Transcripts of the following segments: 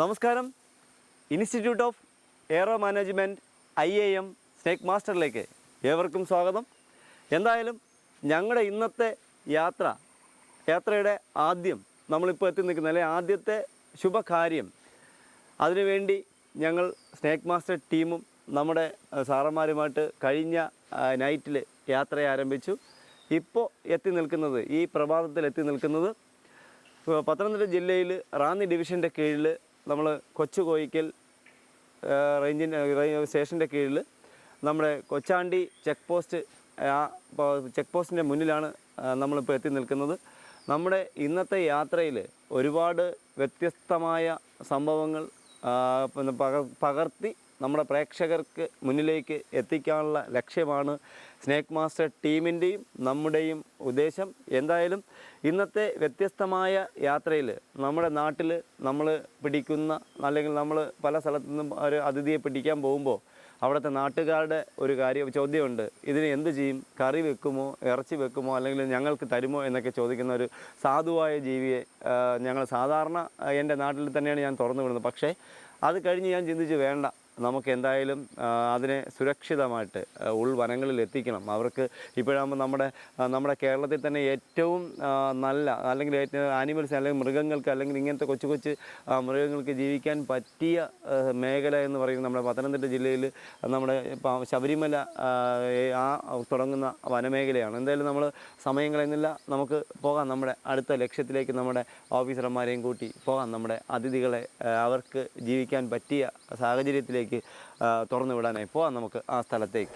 നമസ്കാരം. Institute of aero management I A M snake മാസ്റ്ററിലേക്ക് ഏവർക്കും സ്വാഗതം. എന്തായാലും ഞങ്ങളുടെ ഇന്നത്തെ യാത്ര യാത്രയുടെ ആദ്യം നമ്മളിപ്പോൾ എത്തി നിൽക്കുന്ന അല്ലെ ആദ്യത്തെ ശുഭകാര്യം. അതിനുവേണ്ടി ഞങ്ങൾ സ്നേക്ക് മാസ്റ്റർ ടീമും നമ്മുടെ സാറന്മാരുമായിട്ട് കഴിഞ്ഞ നൈറ്റിൽ യാത്ര ആരംഭിച്ചു. ഇപ്പോൾ എത്തി നിൽക്കുന്നത് ഈ പ്രഭാതത്തിൽ എത്തി നിൽക്കുന്നത് പത്തനംതിട്ട ജില്ലയിൽ റാന്നി ഡിവിഷന്റെ കീഴിൽ നമ്മൾ കൊച്ചു കോയിക്കൽ റേഞ്ചിന്റെ സ്റ്റേഷന്റെ കീഴിൽ നമ്മുടെ കൊച്ചാണ്ടി ചെക്ക് പോസ്റ്റ് ആ ചെക്ക് പോസ്റ്റിന്റെ മുന്നിലാണ് നമ്മളിപ്പോൾ എത്തി നിൽക്കുന്നത്. നമ്മുടെ ഇന്നത്തെ യാത്രയിൽ ഒരുപാട് വ്യത്യസ്തമായ സംഭവങ്ങൾ പകർത്തി നമ്മുടെ പ്രേക്ഷകർക്ക് മുന്നിലേക്ക് എത്തിക്കാനുള്ള ലക്ഷ്യമാണ് സ്നേക്ക് മാസ്റ്റർ ടീമിന്റെയും നമ്മുടെയും ഉദ്ദേശം. എന്തായാലും ഇന്നത്തെ വ്യത്യസ്തമായ യാത്രയിൽ നമ്മുടെ നാട്ടിൽ നമ്മൾ പിടിക്കുന്ന അല്ലെങ്കിൽ നമ്മൾ പല സ്ഥലത്തു നിന്നും ഒരു അതിഥിയെ പിടിക്കാൻ പോകുമ്പോൾ അവിടുത്തെ നാട്ടുകാരുടെ ഒരു കാര്യം ചോദ്യമുണ്ട്. ഇതിന് എന്ത് ചെയ്യും? കറി വെക്കുമോ? ഇറച്ചി വെക്കുമോ? അല്ലെങ്കിൽ ഞങ്ങൾക്ക് തരുമോ? എന്നൊക്കെ ചോദിക്കുന്ന ഒരു സാധുവായ ജീവിയെ ഞങ്ങൾ സാധാരണ എന്റെ നാട്ടിൽ തന്നെയാണ് ഞാൻ തുറന്നു വിടുന്നത്. പക്ഷേ അത് കഴിഞ്ഞ് ഞാൻ ചിന്തിച്ച് വേണ്ട. നമുക്ക് എന്തായാലും അതിനെ സുരക്ഷിതമായിട്ട് ഉൾവനങ്ങളിൽ എത്തിക്കണം അവർക്ക് ഇപ്പോഴാകുമ്പോൾ നമ്മുടെ നമ്മുടെ കേരളത്തിൽ തന്നെ ഏറ്റവും നല്ല അല്ലെങ്കിൽ ഏറ്റവും ആനിമൽസ് അല്ലെങ്കിൽ മൃഗങ്ങൾക്ക് അല്ലെങ്കിൽ ഇങ്ങനത്തെ കൊച്ചു കൊച്ചു മൃഗങ്ങൾക്ക് ജീവിക്കാൻ പറ്റിയ മേഖല എന്ന് പറയുന്നത് നമ്മുടെ പത്തനംതിട്ട ജില്ലയിൽ നമ്മുടെ ശബരിമല ആ, തുടങ്ങുന്ന വനമേഖലയാണ്. എന്തായാലും നമ്മൾ സമയം കളയുന്നില്ല. നമുക്ക് പോകാം. നമ്മുടെ അടുത്ത ലക്ഷ്യത്തിലേക്ക് നമ്മുടെ ഓഫീസർമാരെയും കൂട്ടി പോകാം. നമ്മുടെ അതിഥികളെ അവർക്ക് ജീവിക്കാൻ പറ്റിയ സാഹചര്യത്തിലേക്ക് ആ, തുറന്നു വിടാനായി പോവാം. നമുക്ക് ആ സ്ഥലത്തേക്ക്.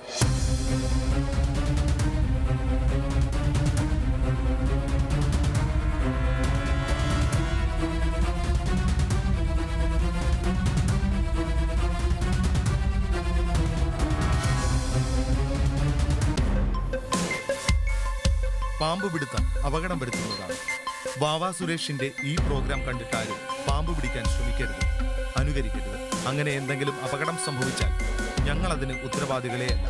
പാമ്പ് പിടുത്തം അപകടം വരുത്തുന്നതാണ്. വാവാ സുരേഷിന്റെ ഈ പ്രോഗ്രാം കണ്ടിട്ടാരും പാമ്പ് പിടിക്കാൻ ശ്രമിക്കരുത്. അനുകരിക്കരുത്. അങ്ങനെ എന്തെങ്കിലും അപകടം സംഭവിച്ചാൽ ഞങ്ങളതിന് ഉത്തരവാദികളെയല്ല.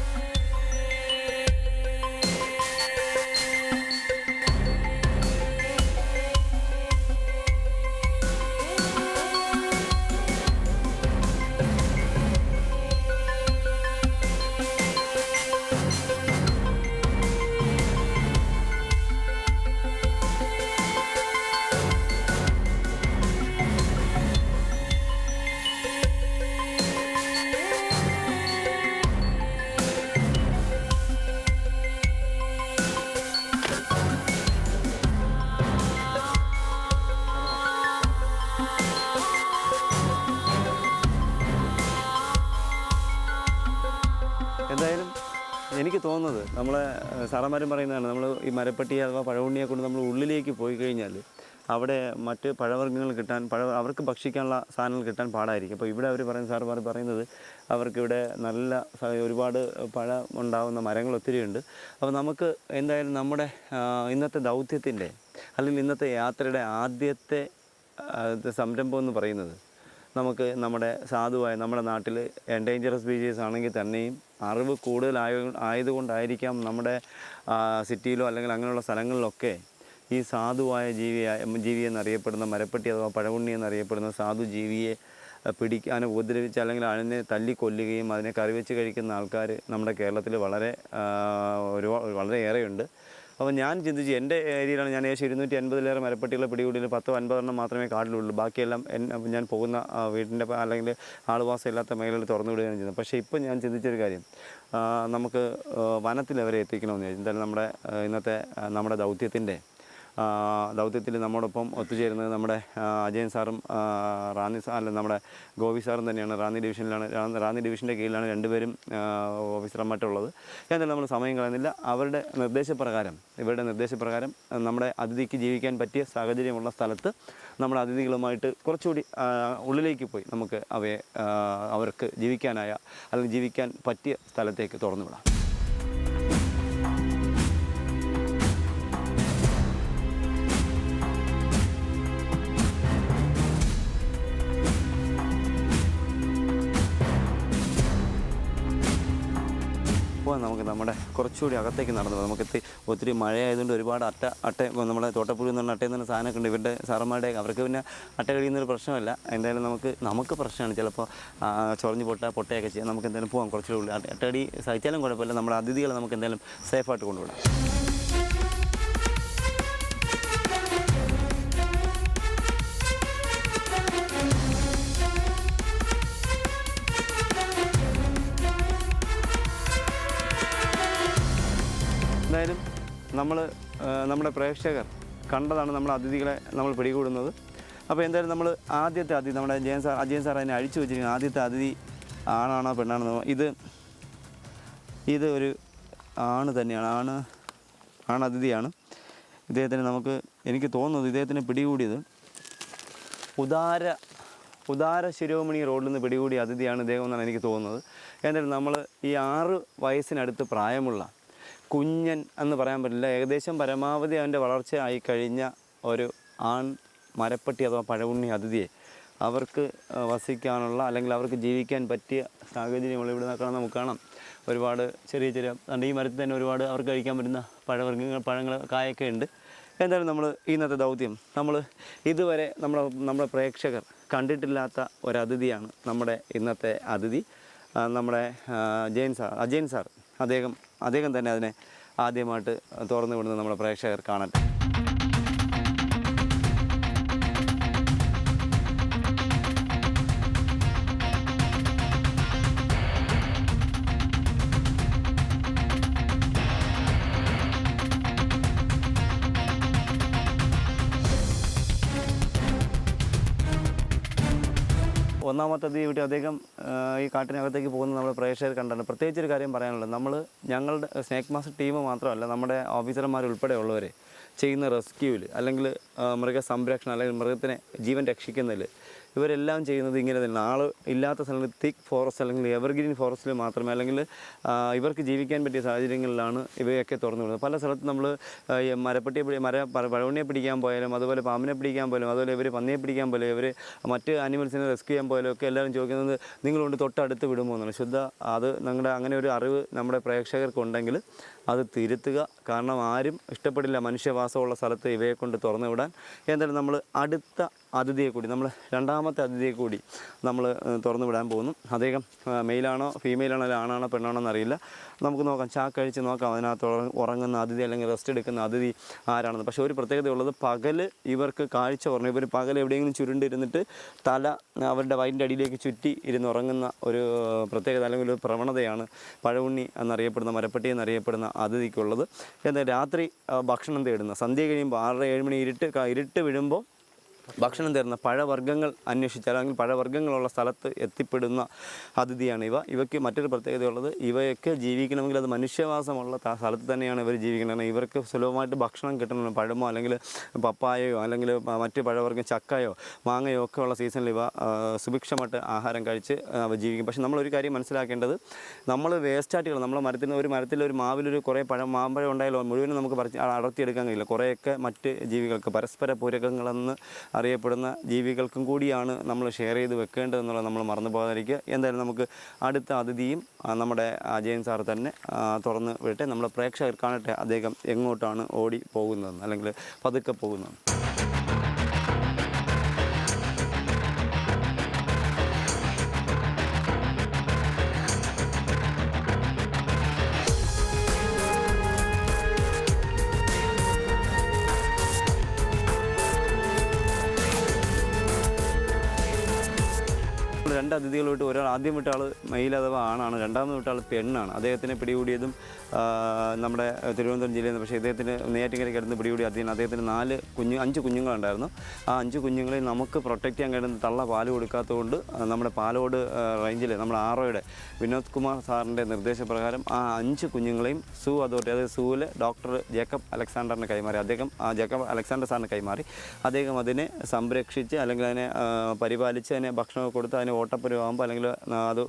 സാറന്മാരും പറയുന്നതാണ് നമ്മൾ ഈ മരപ്പട്ടിയെ അഥവാ പഴവുണ്ണിയെ കൊണ്ട് നമ്മൾ ഉള്ളിലേക്ക് പോയി കഴിഞ്ഞാൽ അവിടെ മറ്റ് പഴവർഗങ്ങൾ കിട്ടാൻ പഴ അവർക്ക് ഭക്ഷിക്കാനുള്ള സാധനങ്ങൾ കിട്ടാൻ പാടായിരിക്കും. അപ്പോൾ ഇവിടെ അവർ പറയുന്ന സാറുമാർ പറയുന്നത് അവർക്കിവിടെ നല്ല ഒരുപാട് പഴം ഉണ്ടാകുന്ന മരങ്ങൾ ഒത്തിരിയുണ്ട് അപ്പോൾ നമുക്ക് എന്തായാലും നമ്മുടെ ഇന്നത്തെ ദൗത്യത്തിന്റെ അല്ലെങ്കിൽ ഇന്നത്തെ യാത്രയുടെ ആദ്യത്തെ സംരംഭം എന്ന് പറയുന്നത് നമുക്ക് നമ്മുടെ സാധുവായ നമ്മുടെ നാട്ടിൽ എൻഡേഞ്ചറസ് സ്പീഷീസ് ആണെങ്കിൽ തന്നെയും അറിവ് കൂടുതലായ ആയതുകൊണ്ടായിരിക്കാം നമ്മുടെ സിറ്റിയിലോ അല്ലെങ്കിൽ അങ്ങനെയുള്ള സ്ഥലങ്ങളിലൊക്കെ ഈ സാധുവായ ജീവിയായ ജീവി എന്നറിയപ്പെടുന്ന മരപ്പെട്ടി അഥവാ പഴവുണ്ണി എന്നറിയപ്പെടുന്ന സാധു ജീവിയെ പിടിക്കാൻ ഉപദ്രവിച്ച് അല്ലെങ്കിൽ അതിനെ തല്ലിക്കൊല്ലുകയും അതിനെ കറിവെച്ച് കഴിക്കുന്ന ആൾക്കാർ നമ്മുടെ കേരളത്തിൽ വളരെ ഒരു വളരെ ഏറെയുണ്ട്. അപ്പോൾ ഞാൻ ചിന്തിച്ചു എന്റെ ഏരിയയിലാണ് ഞാൻ ഏകദേശം ഇരുന്നൂറ്റി അൻപതിലേറെ മരപ്പെട്ടികളെ പിടികൂടിയിൽ പത്തോ അൻപതെണ്ണം മാത്രമേ കാട്ടിലുള്ളൂ ബാക്കിയെല്ലാം ഞാൻ പോകുന്ന വീടിന്റെ അല്ലെങ്കിൽ ആളുവാസം ഇല്ലാത്ത മേഖലയിൽ തുറന്നു വിടുകയാണ് ചെയ്യുന്നത്. പക്ഷേ ഇപ്പോൾ ഞാൻ ചിന്തിച്ചൊരു കാര്യം നമുക്ക് വനത്തിൽ അവരെ എത്തിക്കണമെന്ന് വിചാരിച്ചു. എന്തായാലും നമ്മുടെ ഇന്നത്തെ നമ്മുടെ ദൗത്യത്തിന്റെ ദൗത്യത്തിൽ നമ്മോടൊപ്പം ഒത്തുചേരുന്നത് നമ്മുടെ അജയൻ സാറും റാന്നി സാർ അല്ല നമ്മുടെ ഗോപി സാറും തന്നെയാണ്. റാന്നി ഡിവിഷനിലാണ് റാന്നി- ഡിവിഷന്റെ കീഴിലാണ് രണ്ടുപേരും ഓഫീസർമായിട്ടുള്ളത് എന്തായാലും നമ്മൾ സമയം കളയുന്നില്ല. അവരുടെ നിർദ്ദേശപ്രകാരം ഇവരുടെ നിർദ്ദേശപ്രകാരം നമ്മുടെ അതിഥിക്ക് ജീവിക്കാൻ പറ്റിയ സാഹചര്യമുള്ള സ്ഥലത്ത് നമ്മുടെ അതിഥികളുമായിട്ട് കുറച്ചുകൂടി ഉള്ളിലേക്ക് പോയി നമുക്ക് അവയെ അവർക്ക് ജീവിക്കാനായ അല്ലെങ്കിൽ ജീവിക്കാൻ പറ്റിയ സ്ഥലത്തേക്ക് തുറന്നു വിടാം നമുക്ക് നമ്മുടെ കുറച്ചുകൂടി അകത്തേക്ക് നടന്നു നമുക്ക് എത്തി ഒത്തിരി മഴയായതുകൊണ്ട് ഒരുപാട് അട്ട അട്ട നമ്മുടെ തോട്ടപ്പുഴി എന്ന് പറഞ്ഞ അട്ടയിൽ നിന്ന് സാധനമൊക്കെ ഉണ്ട് ഇവരുടെ സാറന്മാരുടെ അവർക്ക് പിന്നെ അട്ട കഴിയുന്നൊരു പ്രശ്നമല്ല. എന്തായാലും നമുക്ക് നമുക്ക് പ്രശ്നമാണ്. ചിലപ്പോൾ ചൊറഞ്ഞ് പൊട്ട പൊട്ടയൊക്കെ ചെയ്യാം. നമുക്ക് എന്തായാലും പോകാം കുറച്ചുകൂടി. അട്ടടി സഹിച്ചാലും കുഴപ്പമില്ല. നമ്മുടെ അതിഥികളെ നമുക്ക് എന്തായാലും സേഫായിട്ട് കൊണ്ടുവിടാം. നമ്മൾ നമ്മുടെ പ്രേക്ഷകർ കണ്ടതാണ് നമ്മുടെ അതിഥികളെ നമ്മൾ പിടികൂടുന്നത്. അപ്പോൾ എന്തായാലും നമ്മൾ ആദ്യത്തെ അതിഥി നമ്മുടെ ജയൻ സാർ അജയൻ സാർ അതിനെ അഴിച്ചു വെച്ചിരിക്കുന്ന. ആദ്യത്തെ അതിഥി ആണാണോ പെണ്ണാണോ ഇത് ഇത് ഒരു ആണ് തന്നെയാണ്. ആണ് ആണ് അതിഥിയാണ്. ഇദ്ദേഹത്തിന് നമുക്ക് എനിക്ക് തോന്നുന്നത് ഇദ്ദേഹത്തിന് പിടികൂടിയത് ഉദാര ഉദാര ശിരോമണി റോഡിൽ നിന്ന് പിടികൂടിയ അതിഥിയാണ് ഇദ്ദേഹം എന്നാണ് എനിക്ക് തോന്നുന്നത്. എന്തായാലും നമ്മൾ ഈ ആറ് വയസ്സിനടുത്ത് പ്രായമുള്ള കുഞ്ഞൻ എന്ന് പറയാൻ പറ്റില്ല. ഏകദേശം പരമാവധി അവന്റെ വളർച്ച ആയി കഴിഞ്ഞ ഒരു ആൺ മരപ്പട്ടി അഥവാ പഴവുണ്ണി അതിഥിയെ അവർക്ക് വസിക്കാനുള്ള അല്ലെങ്കിൽ അവർക്ക് ജീവിക്കാൻ പറ്റിയ സാഹചര്യങ്ങൾ ഇവിടെ നിന്നൊക്കെ നമുക്ക് കാണാം. ഒരുപാട് ചെറിയ ചെറിയ അതുകൊണ്ട് ഈ മരത്തിൽ തന്നെ ഒരുപാട് അവർക്ക് കഴിക്കാൻ പറ്റുന്ന പഴവർഗങ്ങൾ പഴങ്ങൾ കായൊക്കെ ഉണ്ട്. എന്തായാലും നമ്മൾ ഇന്നത്തെ ദൗത്യം നമ്മൾ ഇതുവരെ നമ്മുടെ നമ്മുടെ പ്രേക്ഷകർ കണ്ടിട്ടില്ലാത്ത ഒരു അതിഥിയാണ് നമ്മുടെ ഇന്നത്തെ അതിഥി. നമ്മുടെ ജയൻ സാർ അജയൻ സാർ. അദ്ദേഹം അദ്ദേഹം തന്നെ അതിനെ ആദ്യമായിട്ട് തുറന്നു വിടുന്നത് നമ്മുടെ പ്രേക്ഷകർ കാണട്ടെ ഒന്നാമത്തെ വിട്ട് അദ്ദേഹം ഈ കാട്ടിനകത്തേക്ക് പോകുന്ന നമ്മുടെ പ്രേക്ഷകർ കണ്ടാണ്. പ്രത്യേകിച്ച് ഒരു കാര്യം പറയാനുള്ളത്. നമ്മൾ ഞങ്ങളുടെ സ്നേക് മാസ്റ്റർ ടീം മാത്രമല്ല നമ്മുടെ ഓഫീസർമാർ ഉൾപ്പെടെ ഉള്ളവർ ചെയ്യുന്ന റെസ്ക്യൂവിൽ അല്ലെങ്കിൽ മൃഗസംരക്ഷണം അല്ലെങ്കിൽ മൃഗത്തിനെ ജീവൻ രക്ഷിക്കുന്നതിൽ ഇവരെല്ലാം ചെയ്യുന്നത് ഇങ്ങനെ തന്നെ ആൾ ഇല്ലാത്ത സ്ഥലങ്ങളിൽ തിക്ക് ഫോറസ്റ്റ് അല്ലെങ്കിൽ എവർഗ്രീൻ ഫോറസ്റ്റിൽ മാത്രമേ അല്ലെങ്കിൽ ഇവർക്ക് ജീവിക്കാൻ പറ്റിയ സാഹചര്യങ്ങളിലാണ് ഇവയൊക്കെ തുറന്നു വിടുന്നത്. പല സ്ഥലത്തും നമ്മൾ മരപ്പട്ടിയെ പിടി മര പഴവണ്ണിയെ പിടിക്കാൻ പോയാലും അതുപോലെ പാമ്പിനെ പിടിക്കാൻ പോയാലും അതുപോലെ ഇവർ പന്നിയെ പിടിക്കാൻ പോലും ഇവർ മറ്റ് ആനിമൽസിനെ റെസ്ക്യൂ ചെയ്യാൻ പോയാലും ഒക്കെ എല്ലാവരും ചോദിക്കുന്നത് നിങ്ങളുകൊണ്ട് തൊട്ടടുത്ത് വിടുമോ എന്നാണ്. ശുദ്ധ അത് നിങ്ങളുടെ അങ്ങനെ ഒരു അറിവ് നമ്മുടെ പ്രേക്ഷകർക്കുണ്ടെങ്കിൽ അത് തിരുത്തുക. കാരണം ആരും ഇഷ്ടപ്പെടില്ല മനുഷ്യവാസമുള്ള സ്ഥലത്ത് ഇവയെ കൊണ്ട് തുറന്നു വിടാൻ എന്തായാലും നമ്മൾ അടുത്ത അതിഥിയെ കൂടി നമ്മൾ രണ്ടാമത്തെ അതിഥിയെ കൂടി നമ്മൾ തുറന്നു വിടാൻ പോകുന്നു. അദ്ദേഹം മെയിലാണോ ഫീമെയിലാണോ അല്ലെങ്കിൽ ആണാണോ പെണ്ണാണോ എന്നറിയില്ല നമുക്ക് നോക്കാം ചാക്കഴിച്ച് നോക്കാം അതിനകത്ത് ഉറ- ഉറങ്ങുന്ന അതിഥി അല്ലെങ്കിൽ റെസ്റ്റ് എടുക്കുന്ന അതിഥി ആരാണെന്ന്. പക്ഷേ ഒരു പ്രത്യേകതയുള്ളത് പകൽ ഇവർക്ക് കാഴ്ച പറഞ്ഞു ഇവർ പകൽ എവിടെയെങ്കിലും ചുരുണ്ടിരുന്നിട്ട് തല അവരുടെ വയറ്റിന്റെ അടിയിലേക്ക് ചുറ്റി ഇരുന്ന് ഉറങ്ങുന്ന ഒരു പ്രത്യേകത അല്ലെങ്കിൽ ഒരു പ്രവണതയാണ് പഴവുണ്ണി എന്നറിയപ്പെടുന്ന മരപ്പട്ടി എന്നറിയപ്പെടുന്ന അതിഥിക്കുള്ളത്. എന്നാൽ രാത്രി ഭക്ഷണം തേടുന്ന സന്ധ്യ കഴിയുമ്പോൾ ആറര ഏഴ് മണി ഇരുട്ട് ഇരുട്ട് വീഴുമ്പോൾ ഭക്ഷണം തരുന്ന പഴവർഗങ്ങൾ അന്വേഷിച്ചാൽ അല്ലെങ്കിൽ പഴവർഗങ്ങളുള്ള സ്ഥലത്ത് എത്തിപ്പെടുന്ന അതിഥിയാണ് ഇവ. ഇവയ്ക്ക് മറ്റൊരു പ്രത്യേകതയുള്ളത് ഇവയൊക്കെ ജീവിക്കണമെങ്കിൽ അത് മനുഷ്യവാസമുള്ള സ്ഥലത്ത് തന്നെയാണ് ഇവർ ജീവിക്കുന്നത്. ഇവർക്ക് സുലഭമായിട്ട് ഭക്ഷണം കിട്ടണം പഴമോ അല്ലെങ്കിൽ പപ്പായയോ അല്ലെങ്കിൽ മറ്റ് പഴവർഗം ചക്കയോ മാങ്ങയോ ഒക്കെ ഉള്ള സീസണിൽ ഇവ സുഭിക്ഷമായിട്ട് ആഹാരം കഴിച്ച് അവ ജീവിക്കും. പക്ഷേ നമ്മളൊരു കാര്യം മനസ്സിലാക്കേണ്ടത് നമ്മൾ വേസ്റ്റായിട്ടുകൾ നമ്മൾ മരത്തിൽ ഒരു മരത്തിൽ ഒരു മാവിലൊരു കുറേ പഴം മാമ്പഴം ഉണ്ടായാലോ മുഴുവനും നമുക്ക് പറിച്ച് അടർത്തിയെടുക്കാൻ കഴിയില്ല. കുറേയൊക്കെ മറ്റ് ജീവികൾക്ക് പരസ്പര പൂരകങ്ങളെന്ന് അറിയപ്പെടുന്ന ജീവികൾക്കും കൂടിയാണ് നമ്മൾ ഷെയർ ചെയ്ത് വെക്കേണ്ടതെന്നുള്ളത് നമ്മൾ മറന്നു പോകാതിരിക്കുക. എന്തായാലും നമുക്ക് അടുത്ത അതിഥിയും നമ്മുടെ അജയൻ സാർ തന്നെ തുറന്ന് വിട്ടെ നമ്മുടെ പ്രേക്ഷകർ കാണട്ടെ അദ്ദേഹം എങ്ങോട്ടാണ് ഓടി പോകുന്നതെന്ന് അല്ലെങ്കിൽ പതുക്കെ പോകുന്നത് രണ്ട് ഒരാൾ ആദ്യം വിട്ട ആൾ മെയിൽ അഥവാ ആണാണ് രണ്ടാമത് വിട്ട ആൾ പെണ്ണാണ്. അദ്ദേഹത്തിനെ പിടികൂടിയതും നമ്മുടെ തിരുവനന്തപുരം ജില്ലയിൽ നിന്ന് പക്ഷേ ഇദ്ദേഹത്തിന് നെയ്യാറ്റിൻകരയ്ക്ക് അടുത്ത് പിടികൂടി അദ്ദേഹം അദ്ദേഹത്തിന് നാല് കുഞ്ഞു അഞ്ച് കുഞ്ഞുങ്ങളുണ്ടായിരുന്നു. ആ അഞ്ച് കുഞ്ഞുങ്ങളെ നമുക്ക് പ്രൊട്ടക്റ്റ് ചെയ്യാൻ കഴിയുന്ന തള്ള പാൽ കൊടുക്കാത്തതുകൊണ്ട് നമ്മുടെ പാലോട് റേഞ്ചിൽ നമ്മുടെ ആറോയുടെ വിനോദ് കുമാർ സാറിന്റെ നിർദ്ദേശപ്രകാരം ആ അഞ്ച് കുഞ്ഞുങ്ങളെയും സൂ അതോറിറ്റി അതായത് സൂവിലെ ഡോക്ടർ ജേക്കബ് അലക്സാണ്ടറിന് കൈമാറി അദ്ദേഹം ജേക്കബ് അലക്സാണ്ടർ സാറിന് കൈമാറി. അദ്ദേഹം അതിനെ സംരക്ഷിച്ച് അല്ലെങ്കിൽ അതിനെ പരിപാലിച്ച് അതിനെ ഭക്ഷണമൊക്കെ കൊടുത്ത് അതിനെ ഓട്ട നട്ടപ്പരുവാകുമ്പോൾ അല്ലെങ്കിൽ അത്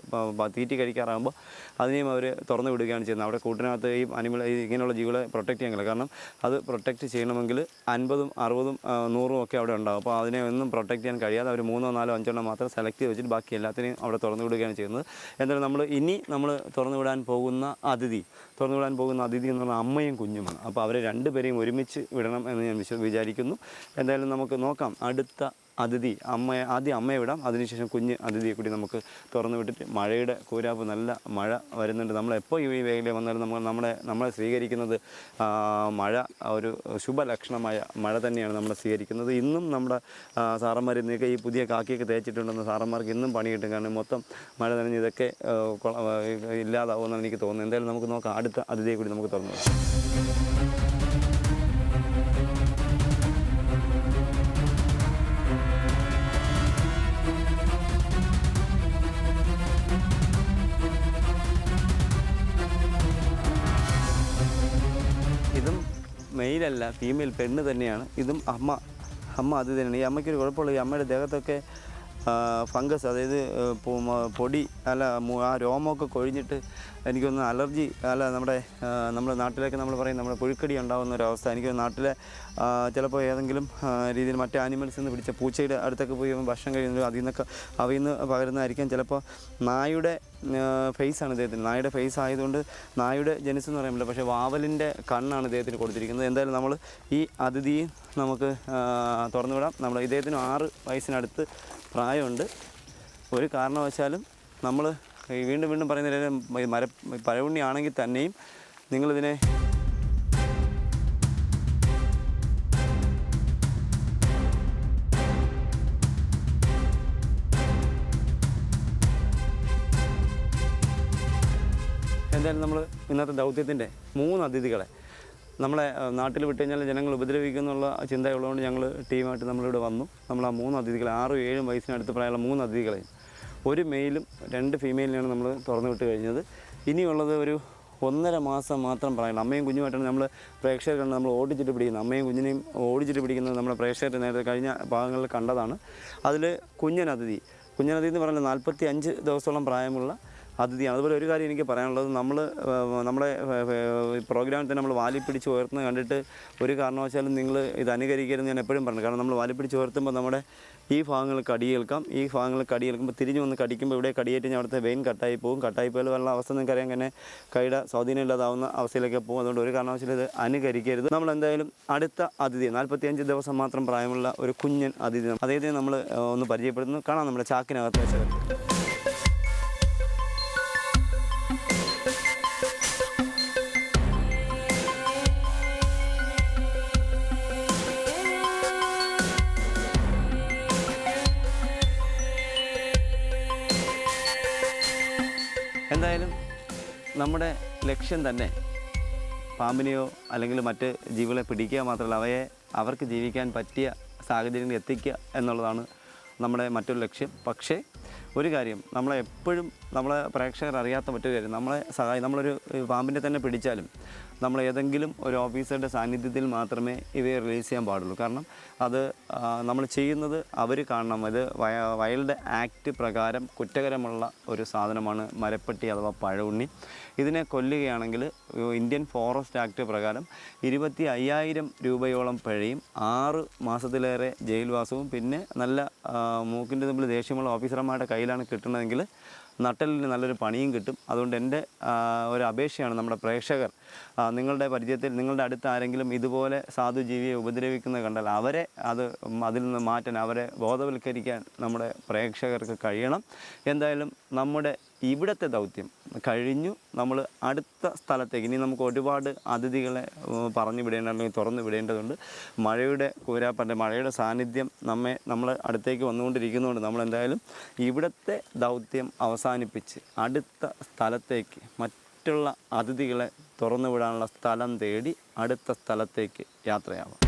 തീറ്റി കഴിക്കാറാകുമ്പോൾ അതിനെയും അവർ തുറന്നു വിടുകയാണ് ചെയ്യുന്നത്. അവിടെ കൂട്ടിനകത്ത് ഈ അനിമൽ ഇങ്ങനെയുള്ള ജീവികളെ പ്രൊട്ടക്റ്റ് ചെയ്യാൻ കാരണം അത് പ്രൊട്ടക്റ്റ് ചെയ്യണമെങ്കിൽ അൻപതും അറുപതും നൂറും ഒക്കെ അവിടെ ഉണ്ടാകും അപ്പോൾ അതിനെ ഒന്നും പ്രൊട്ടക്റ്റ് ചെയ്യാൻ കഴിയാതെ അവർ മൂന്നോ നാലോ അഞ്ചെണ്ണം മാത്രം സെലക്ട് ചെയ്ത് വെച്ചിട്ട് ബാക്കി എല്ലാത്തിനെയും അവിടെ തുറന്നു വിടുകയാണ് ചെയ്യുന്നത്. എന്തായാലും നമ്മൾ ഇനി നമ്മൾ തുറന്നു വിടാൻ പോകുന്ന അതിഥി തുറന്നു വിടാൻ പോകുന്ന അതിഥി എന്ന് പറഞ്ഞാൽ അമ്മയും കുഞ്ഞുമാണ്. അപ്പോൾ അവരെ രണ്ടുപേരെയും ഒരുമിച്ച് വിടണം എന്ന് ഞാൻ വിശ്വ വിചാരിക്കുന്നു. എന്തായാലും നമുക്ക് നോക്കാം അടുത്ത അതിഥി അമ്മയെ ആദ്യം അമ്മയെ വിടാം. അതിനുശേഷം കുഞ്ഞ് അതിഥിയെ കൂടി നമുക്ക് തുറന്നു വിട്ടിട്ട് മഴയുടെ കൂരാപ്പ് നല്ല മഴ വരുന്നുണ്ട്. നമ്മളെപ്പോൾ ഈ വേഗയിൽ വന്നാലും നമ്മൾ നമ്മളെ നമ്മളെ സ്വീകരിക്കുന്നത് മഴ ഒരു ശുഭലക്ഷണമായ മഴ തന്നെയാണ് നമ്മളെ സ്വീകരിക്കുന്നത്. ഇന്നും നമ്മുടെ സാറന്മാർ ഇന്നൊക്കെ ഈ പുതിയ കാക്കിയൊക്കെ തേച്ചിട്ടുണ്ടെന്ന് സാറന്മാർക്ക് ഇന്നും പണി കിട്ടും. കാരണം മൊത്തം മഴ നനഞ്ഞ് ഇതൊക്കെ ഇല്ലാതാവുമെന്നാണ് എനിക്ക് തോന്നുന്നത്. എന്തായാലും നമുക്ക് നോക്കാം. അടുത്ത അതിഥിയെ കൂടി നമുക്ക് തുറന്നു മെയിലല്ല ഫീമെയിൽ പെണ്ണ് തന്നെയാണ്. ഇതും അമ്മ അമ്മ അത് തന്നെയാണ്. ഈ അമ്മയ്ക്കൊരു കുഴപ്പമുള്ള ഈ അമ്മയുടെ ദേഹത്തൊക്കെ ഫംഗസ് അതായത് പൊടി അല്ല ആ രോമമൊക്കെ കൊഴിഞ്ഞിട്ട് എനിക്കൊന്ന് അലർജി അല്ല നമ്മുടെ നമ്മുടെ നാട്ടിലേക്ക് നമ്മൾ പറയും നമ്മുടെ പുഴുക്കടി ഉണ്ടാകുന്ന ഒരു അവസ്ഥ. എനിക്ക് നാട്ടിലെ ചിലപ്പോൾ ഏതെങ്കിലും രീതിയിൽ മറ്റേ ആനിമൽസ് നിന്ന് പിടിച്ച പൂച്ചയുടെ അടുത്തൊക്കെ പോയി ഭക്ഷണം കഴിയുന്നത് അതിൽ നിന്നൊക്കെ അവയിൽ നിന്ന് പകരുന്നതായിരിക്കാം. ചിലപ്പോൾ നായുടെ ഫേസാണ് ഇദ്ദേഹത്തിന്. നായുടെ ഫേസ് ആയതുകൊണ്ട് നായുടെ ജനിസ് എന്ന് പറയാൻ പറ്റില്ല. പക്ഷേ വാവലിന്റെ കണ്ണാണ് ഇദ്ദേഹത്തിന് കൊടുത്തിരിക്കുന്നത്. എന്തായാലും നമ്മൾ ഈ അതിഥിയെ നമുക്ക് തുറന്നു വിടാം. നമ്മൾ ഇദ്ദേഹത്തിന് ആറ് വയസ്സിനടുത്ത് പ്രായമുണ്ട്. ഒരു കാരണവശാലും നമ്മൾ വീണ്ടും വീണ്ടും പറയുന്ന മര പഴവുണ്ണിയാണെങ്കിൽ തന്നെയും നിങ്ങളിതിനെ എന്തായാലും നമ്മൾ ഇന്നത്തെ ദൗത്യത്തിന്റെ മൂന്ന് അതിഥികളെ നമ്മളെ നാട്ടിൽ വിട്ട് കഴിഞ്ഞാൽ ജനങ്ങൾ ഉപദ്രവിക്കുന്നുള്ള ചിന്തയുള്ളതുകൊണ്ട് ഞങ്ങൾ ടീമായിട്ട് നമ്മളിവിടെ വന്നു. നമ്മൾ ആ മൂന്ന് അതിഥികളെ ആറും ഏഴും വയസ്സിനടുത്ത് പ്രായമുള്ള മൂന്ന് അതിഥികളെ ഒരു മെയിലും രണ്ട് ഫീമെയിലിനാണ് നമ്മൾ തുറന്നു വിട്ട് കഴിഞ്ഞത്. ഇനിയുള്ളത് ഒരു ഒന്നര മാസം മാത്രം പറയണം അമ്മയും കുഞ്ഞുമായിട്ടാണ് നമ്മൾ പ്രേക്ഷകർ കണ്ട് നമ്മൾ ഓടിച്ചിട്ട് പിടിക്കുന്നത്. അമ്മയും കുഞ്ഞിനെയും ഓടിച്ചിട്ട് പിടിക്കുന്നത് നമ്മുടെ പ്രേക്ഷകർ നേരത്തെ കഴിഞ്ഞ ഭാഗങ്ങളിൽ കണ്ടതാണ്. അതിൽ കുഞ്ഞനതിഥി കുഞ്ഞനതിഥി എന്ന് പറഞ്ഞാൽ നാൽപ്പത്തി അഞ്ച് ദിവസത്തോളം പ്രായമുള്ള അതിഥിയാണ്. അതുപോലെ ഒരു കാര്യം എനിക്ക് പറയാനുള്ളത്. നമ്മൾ നമ്മുടെ പ്രോഗ്രാമിൽ തന്നെ നമ്മൾ വാലി പിടിച്ച് ഉയർത്തുന്നത് കണ്ടിട്ട് ഒരു കാരണവശാലും നിങ്ങൾ ഇത് അനുകരിക്കരുതെന്ന് ഞാൻ എപ്പോഴും പറഞ്ഞു. കാരണം നമ്മൾ വാലി പിടിച്ച് ഉയർത്തുമ്പോൾ നമ്മുടെ ഈ ഭാഗങ്ങൾ കടിയേൽക്കാം ഈ ഭാഗങ്ങൾ കടിയേൽക്കുമ്പോൾ തിരിഞ്ഞു വന്ന് കടിക്കുമ്പോൾ ഇവിടെ കടിയേറ്റ് ഞാൻ അവിടുത്തെ വെയിൻ കട്ടായി പോകും കട്ടായി പോയാൽ വെള്ള അവസ്ഥ നിങ്ങൾക്ക് അറിയാൻ തന്നെ കൈയുടെ സ്വാധീനം ഇല്ലാതാവുന്ന അവസ്ഥയിലേക്ക് പോകും. അതുകൊണ്ട് ഒരു കാരണവശാലും ഇത് അനുകരിക്കരുത്. നമ്മൾ എന്തായാലും അടുത്ത അതിഥി നാൽപ്പത്തിയഞ്ച് ദിവസം മാത്രം പ്രായമുള്ള ഒരു കുഞ്ഞൻ അതിഥി. അദ്ദേഹത്തെ നമ്മൾ ഒന്ന് പരിചയപ്പെടുന്നു കാണാം നമ്മുടെ ചാക്കിനകത്ത് വെച്ചത് നമ്മുടെ ലക്ഷ്യം തന്നെ പാമ്പിനെയോ അല്ലെങ്കിൽ മറ്റ് ജീവികളെ പിടിക്കുക മാത്രമല്ല അവയെ അവർക്ക് ജീവിക്കാൻ പറ്റിയ സാഹചര്യങ്ങൾ എത്തിക്കുക എന്നുള്ളതാണ് നമ്മുടെ മറ്റൊരു ലക്ഷ്യം. പക്ഷേ ഒരു കാര്യം നമ്മളെ എപ്പോഴും നമ്മളെ പ്രേക്ഷകർ അറിയാത്ത മറ്റൊരു കാര്യം നമ്മളെ സഹായി നമ്മളൊരു പാമ്പിനെ തന്നെ പിടിച്ചാലും നമ്മൾ ഏതെങ്കിലും ഒരു ഓഫീസറുടെ സാന്നിധ്യത്തിൽ മാത്രമേ ഇവയെ റിലീസ് ചെയ്യാൻ പാടുള്ളൂ. കാരണം അത് നമ്മൾ ചെയ്യുന്നത് അവർ കാണണം. ഇത് വൈൽഡ് ആക്ട് പ്രകാരം കുറ്റകരമുള്ള ഒരു സാധനമാണ് മരപ്പെട്ടി അഥവാ പഴവുണ്ണി. ഇതിനെ കൊല്ലുകയാണെങ്കിൽ ഇന്ത്യൻ ഫോറസ്റ്റ് ആക്ട് പ്രകാരം ഇരുപത്തി അയ്യായിരം രൂപയോളം പിഴയും ആറ് മാസത്തിലേറെ ജയിൽവാസവും പിന്നെ നല്ല മൂക്കിന്റെ തമ്മിൽ ദേഷ്യമുള്ള ഓഫീസർമാരുടെ കയ്യിലാണ് കിട്ടുന്നതെങ്കിൽ നട്ടലിന് നല്ലൊരു പണിയും കിട്ടും. അതുകൊണ്ട് എന്റെ ഒരു അപേക്ഷയാണ് നമ്മുടെ പ്രേക്ഷകർ. നിങ്ങളുടെ പരിചയത്തിൽ നിങ്ങളുടെ അടുത്ത് ആരെങ്കിലും ഇതുപോലെ സാധുജീവിയെ ഉപദ്രവിക്കുന്നത് കണ്ടാൽ അവരെ അത് അതിൽ നിന്ന് മാറ്റാൻ അവരെ ബോധവൽക്കരിക്കാൻ നമ്മുടെ പ്രേക്ഷകർക്ക് കഴിയണം. എന്തായാലും നമ്മുടെ ഇവിടുത്തെ ദൗത്യം കഴിഞ്ഞു. നമ്മൾ അടുത്ത സ്ഥലത്തേക്ക് ഇനി നമുക്ക് ഒരുപാട് അതിഥികളെ പറഞ്ഞു വിടേണ്ട അല്ലെങ്കിൽ തുറന്നു വിടേണ്ടതുണ്ട്. മഴയുടെ കൂരാപ്പന്റെ മഴയുടെ സാന്നിധ്യം നമ്മെ നമ്മളെ അടുത്തേക്ക് വന്നുകൊണ്ടിരിക്കുന്നതുകൊണ്ട് നമ്മളെന്തായാലും ഇവിടുത്തെ ദൗത്യം അവസാനിപ്പിച്ച് അടുത്ത സ്ഥലത്തേക്ക് മറ്റുള്ള അതിഥികളെ തുറന്നു വിടാനുള്ള സ്ഥലം തേടി അടുത്ത സ്ഥലത്തേക്ക് യാത്രയാവാം.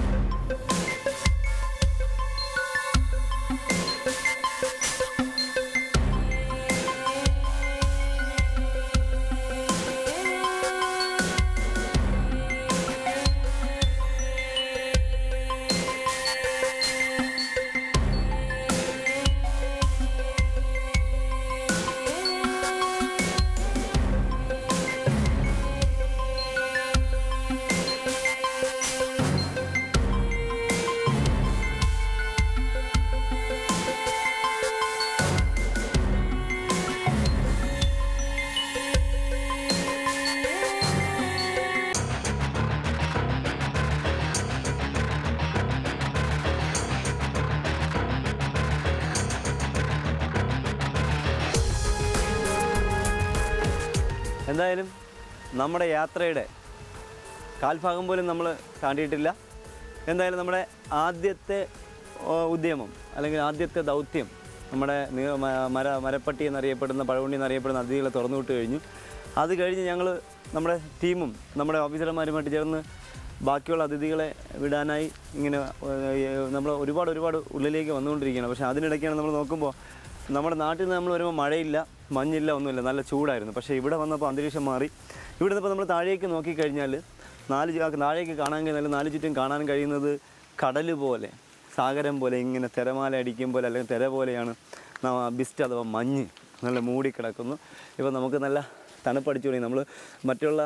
എന്തായാലും നമ്മുടെ യാത്രയുടെ കാൽഭാഗം പോലും നമ്മൾ താണ്ടിയിട്ടില്ല. എന്തായാലും നമ്മുടെ ആദ്യത്തെ ഉദ്യമം അല്ലെങ്കിൽ ആദ്യത്തെ ദൗത്യം നമ്മുടെ മര മരപ്പട്ടി എന്നറിയപ്പെടുന്ന പഴവണ്ടി എന്നറിയപ്പെടുന്ന അതിഥികളെ തുറന്നു വിട്ട് കഴിഞ്ഞു. അത് കഴിഞ്ഞ് ഞങ്ങൾ നമ്മുടെ ടീമും നമ്മുടെ ഓഫീസർമാരുമായിട്ട് ചേർന്ന് ബാക്കിയുള്ള അതിഥികളെ വിടാനായി ഇങ്ങനെ നമ്മൾ ഒരുപാട് ഒരുപാട് ഉള്ളിലേക്ക് വന്നുകൊണ്ടിരിക്കുകയാണ്. പക്ഷേ അതിനിടയ്ക്കാണ് നമ്മൾ നോക്കുമ്പോൾ നമ്മുടെ നാട്ടിൽ നിന്ന് നമ്മൾ വരുമ്പോൾ മഴയില്ല മഞ്ഞില്ല ഒന്നുമില്ല. നല്ല ചൂടായിരുന്നു. പക്ഷേ ഇവിടെ വന്നപ്പോൾ അന്തരീക്ഷം മാറി. ഇവിടെ നിന്നിപ്പോൾ നമ്മൾ താഴേക്ക് നോക്കിക്കഴിഞ്ഞാൽ നാല് താഴേക്ക് കാണാൻ കഴിഞ്ഞാൽ നാല് ചുറ്റും കാണാൻ കഴിയുന്നത് കടൽ പോലെ സാഗരം പോലെ ഇങ്ങനെ തിരമാല അടിക്കും പോലെ അല്ലെങ്കിൽ തിര പോലെയാണ് ബിസ്റ്റ് അഥവാ മഞ്ഞ് നല്ല മൂടി കിടക്കുന്നു ഇപ്പോൾ നമുക്ക് നല്ല തണുപ്പടിച്ചു തുടങ്ങി നമ്മൾ മറ്റുള്ള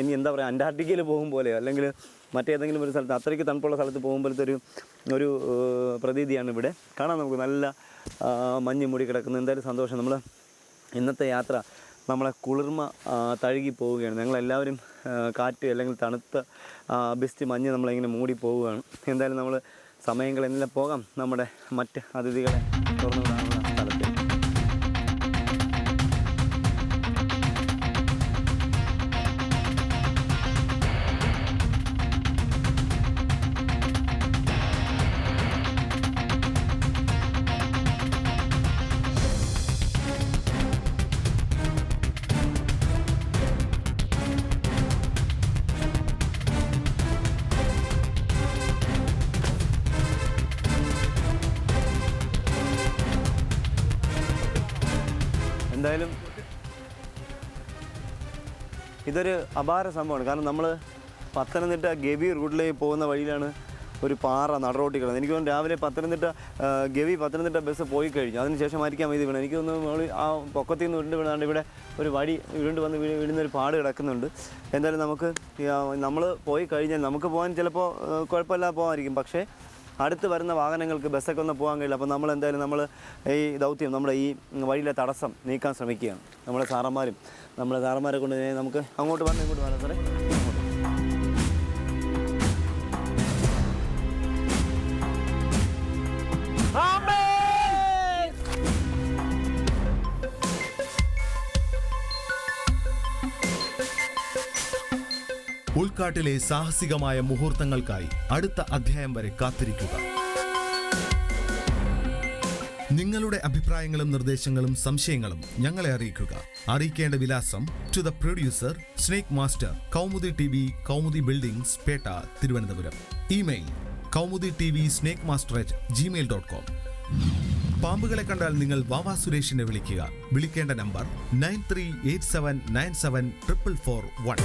ഇനി എന്താ പറയുക അന്റാർട്ടിക്കയിൽ പോകും പോലെ അല്ലെങ്കിൽ മറ്റേതെങ്കിലും ഒരു സ്ഥലത്ത് അത്രയ്ക്ക് തണുപ്പുള്ള സ്ഥലത്ത് പോകുമ്പോഴത്തെ ഒരു ഒരു പ്രതീതിയാണ് ഇവിടെ. കാണാൻ നമുക്ക് നല്ല മഞ്ഞ് മൂടി കിടക്കുന്നത് എന്തായാലും സന്തോഷം. നമ്മൾ ഇന്നത്തെ യാത്ര നമ്മളെ കുളിർമ തഴുകി പോവുകയാണ്. ഞങ്ങളെല്ലാവരും കാറ്റ് അല്ലെങ്കിൽ തണുത്ത ബിസ്റ്റ് മഞ്ഞ് നമ്മളിങ്ങനെ മൂടി പോവുകയാണ്. എന്തായാലും നമ്മൾ സമയങ്ങളെല്ലാം പോകാം. നമ്മുടെ മറ്റ് അതിഥികളെ തുറന്നു എന്തായാലും ഇതൊരു അപാര സംഭവമാണ്. കാരണം നമ്മൾ പത്തനംതിട്ട ഗവി റൂട്ടിലേക്ക് പോകുന്ന വഴിയിലാണ് ഒരു പാറ നടറോട്ടി കിടന്നത് എനിക്ക് തോന്നുന്നു രാവിലെ പത്തനംതിട്ട ഗവി പത്തനംതിട്ട ബസ് പോയി കഴിഞ്ഞു. അതിനുശേഷം ആയിരിക്കാം ഇത് വീണത്. എനിക്ക് തോന്നുന്നു ആ പൊക്കത്തിൽ നിന്ന് ഉരുണ്ട് വീണാണ്ട് ഇവിടെ ഒരു വഴി ഉരുണ്ട് വന്ന് വീഴുന്ന ഒരു പാട് കിടക്കുന്നുണ്ട്. എന്തായാലും നമുക്ക് നമ്മൾ പോയി കഴിഞ്ഞാൽ നമുക്ക് പോകാൻ ചിലപ്പോൾ കുഴപ്പമില്ലാതെ പോകാമായിരിക്കും. പക്ഷേ അടുത്ത് വരുന്ന വാഹനങ്ങൾക്ക് ബസ്സൊക്കെ ഒന്ന് പോകാൻ കഴിയില്ല. അപ്പോൾ നമ്മൾ എന്തായാലും നമ്മൾ ഈ ദൗത്യം നമ്മുടെ ഈ വഴിയിലെ തടസ്സം നീക്കാൻ ശ്രമിക്കുകയാണ്. നമ്മുടെ സാറന്മാരും നമ്മുടെ സാറന്മാരെ കൊണ്ട് നമുക്ക് അങ്ങോട്ട് വന്ന് ഇങ്ങോട്ട് വരാം സാറേ. അങ്ങോട്ട്. സാഹസികമായ മുഹൂർത്തങ്ങൾക്കായി അടുത്ത അധ്യായം വരെ കാത്തിരിക്കുക. നിങ്ങളുടെ അഭിപ്രായങ്ങളും നിർദ്ദേശങ്ങളും സംശയങ്ങളും ഞങ്ങളെ അറിയിക്കുക. അറിയിക്കേണ്ട വിലാസം to the producer snake master Kaumudi T V Kaumudi buildings Pettah Thiruvananthapuram. Email Kaumudi T V snake master at Gmail dot com പാമ്പുകളെ കണ്ടാൽ നിങ്ങൾ വാവാ സുരേഷിനെ വിളിക്കുക. വിളിക്കേണ്ട number nine three eight seven nine seven triple four one